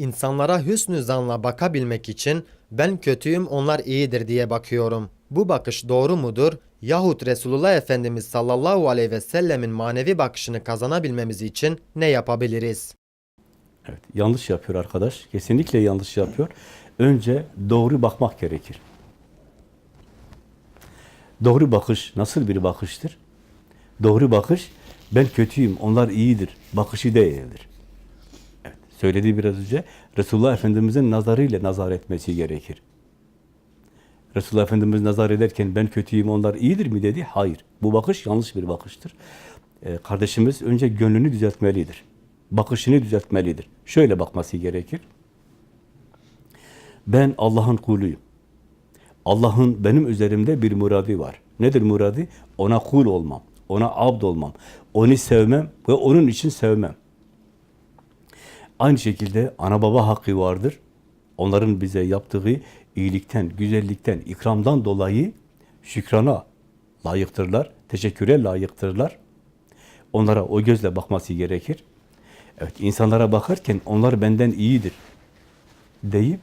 İnsanlara hüsnü zanla bakabilmek için ben kötüyüm onlar iyidir diye bakıyorum. Bu bakış doğru mudur? Yahut Resulullah Efendimiz sallallahu aleyhi ve sellemin manevi bakışını kazanabilmemiz için ne yapabiliriz? Evet, yanlış yapıyor arkadaş. Kesinlikle yanlış yapıyor. Önce doğru bakmak gerekir. Doğru bakış nasıl bir bakıştır? Doğru bakış, ben kötüyüm, onlar iyidir. Bakışı değildir. Evet, söylediği biraz önce, Resulullah Efendimiz'in nazarıyla nazar etmesi gerekir. Resulullah Efendimiz nazar ederken ben kötüyüm, onlar iyidir mi dedi? Hayır. Bu bakış yanlış bir bakıştır. Ee, kardeşimiz önce gönlünü düzeltmelidir. Bakışını düzeltmelidir. Şöyle bakması gerekir. Ben Allah'ın kuluyum. Allah'ın benim üzerimde bir muradi var. Nedir muradi? Ona kul olmam, ona abd olmam, onu sevmem ve onun için sevmem. Aynı şekilde ana baba hakkı vardır. Onların bize yaptığı iyilikten, güzellikten, ikramdan dolayı şükrana layıktırlar, teşekküre layıktırlar. Onlara o gözle bakması gerekir. Evet, insanlara bakarken onlar benden iyidir deyip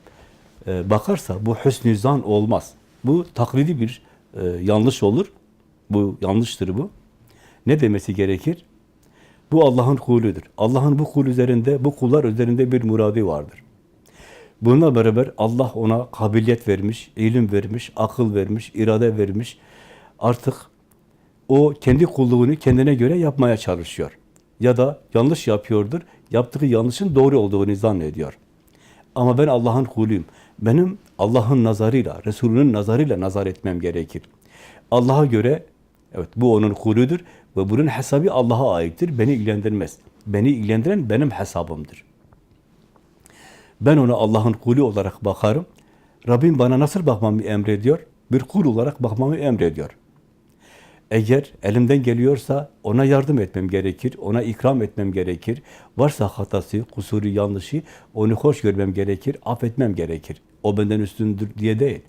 e, bakarsa bu hüsnü zan olmaz. Bu taklidi bir e, yanlış olur. Bu yanlıştır bu. Ne demesi gerekir? Bu Allah'ın kuludur. Allah'ın bu kul üzerinde, bu kullar üzerinde bir muradi vardır. Bununla beraber Allah ona kabiliyet vermiş, ilim vermiş, akıl vermiş, irade vermiş. Artık o kendi kulluğunu kendine göre yapmaya çalışıyor. Ya da yanlış yapıyordur, yaptığı yanlışın doğru olduğunu zannediyor. Ama ben Allah'ın kuluyum. Benim Allah'ın nazarıyla, Resulünün nazarıyla nazar etmem gerekir. Allah'a göre, evet bu onun kuludur ve bunun hesabı Allah'a aittir. Beni ilgilendirmez. Beni ilgilendiren benim hesabımdır. Ben ona Allah'ın kulu olarak bakarım. Rabbim bana nasıl bakmamı emrediyor? Bir kul olarak bakmamı emrediyor. Eğer elimden geliyorsa ona yardım etmem gerekir, ona ikram etmem gerekir. Varsa hatası, kusuru, yanlışı onu hoş görmem gerekir, affetmem gerekir. O benden üstündür diye değil.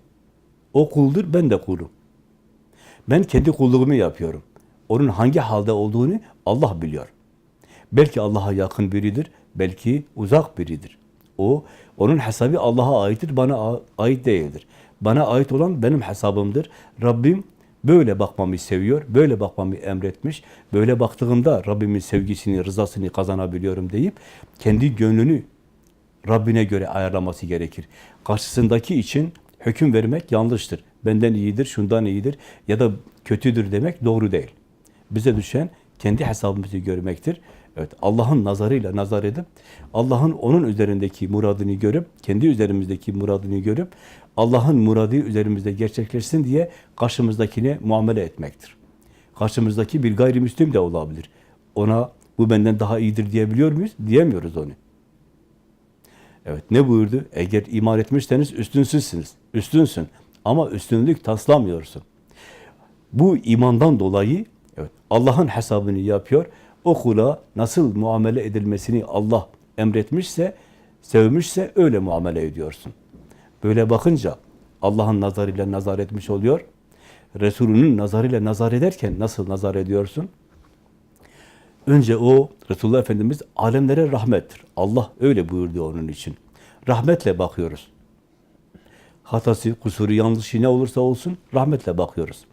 O kuldur, ben de kulum. Ben kendi kulluğumu yapıyorum. Onun hangi halde olduğunu Allah biliyor. Belki Allah'a yakın biridir, belki uzak biridir. O, onun hesabı Allah'a aittir, bana ait değildir. Bana ait olan benim hesabımdır. Rabbim böyle bakmamı seviyor, böyle bakmamı emretmiş. Böyle baktığımda Rabbimin sevgisini, rızasını kazanabiliyorum deyip kendi gönlünü Rabbine göre ayarlaması gerekir. Karşısındaki için hüküm vermek yanlıştır. Benden iyidir, şundan iyidir ya da kötüdür demek doğru değil. Bize düşen kendi hesabımızı görmektir. Evet, Allah'ın nazarıyla nazar edip, Allah'ın onun üzerindeki muradını görüp, kendi üzerimizdeki muradını görüp, Allah'ın muradı üzerimizde gerçekleşsin diye karşımızdakine muamele etmektir. Karşımızdaki bir gayrimüslim de olabilir. Ona bu benden daha iyidir diyebiliyor muyuz? Diyemiyoruz onu. Evet, ne buyurdu? Eğer iman etmişseniz üstünsüzsünüz. Üstünsün. Ama üstünlük taslamıyorsun. Bu imandan dolayı Allah'ın hesabını yapıyor. O kula nasıl muamele edilmesini Allah emretmişse, sevmişse öyle muamele ediyorsun. Böyle bakınca Allah'ın nazarıyla nazar etmiş oluyor. Resulünün nazarıyla nazar ederken nasıl nazar ediyorsun? Önce o Resulullah Efendimiz alemlere rahmettir. Allah öyle buyurdu onun için. Rahmetle bakıyoruz. Hatası, kusuru, yanlışı ne olursa olsun rahmetle bakıyoruz.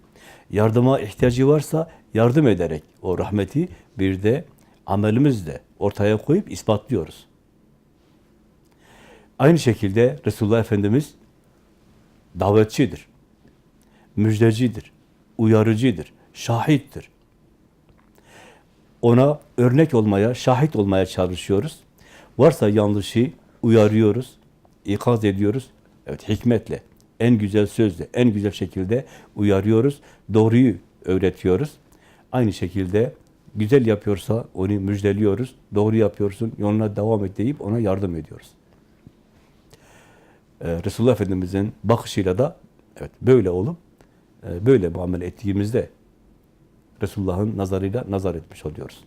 Yardıma ihtiyacı varsa yardım ederek o rahmeti bir de amelimizle ortaya koyup ispatlıyoruz. Aynı şekilde Resulullah Efendimiz davetçidir, müjdecidir, uyarıcıdır, şahittir. Ona örnek olmaya, şahit olmaya çalışıyoruz. Varsa yanlışı uyarıyoruz, ikaz ediyoruz. Evet, hikmetle, en güzel sözle, en güzel şekilde uyarıyoruz. Doğruyu öğretiyoruz. Aynı şekilde güzel yapıyorsa onu müjdeliyoruz. Doğru yapıyorsun, yoluna devam et deyip ona yardım ediyoruz. Ee, Resulullah Efendimiz'in bakışıyla da evet böyle olup e, böyle muamele ettiğimizde Resulullah'ın nazarıyla nazar etmiş oluyoruz.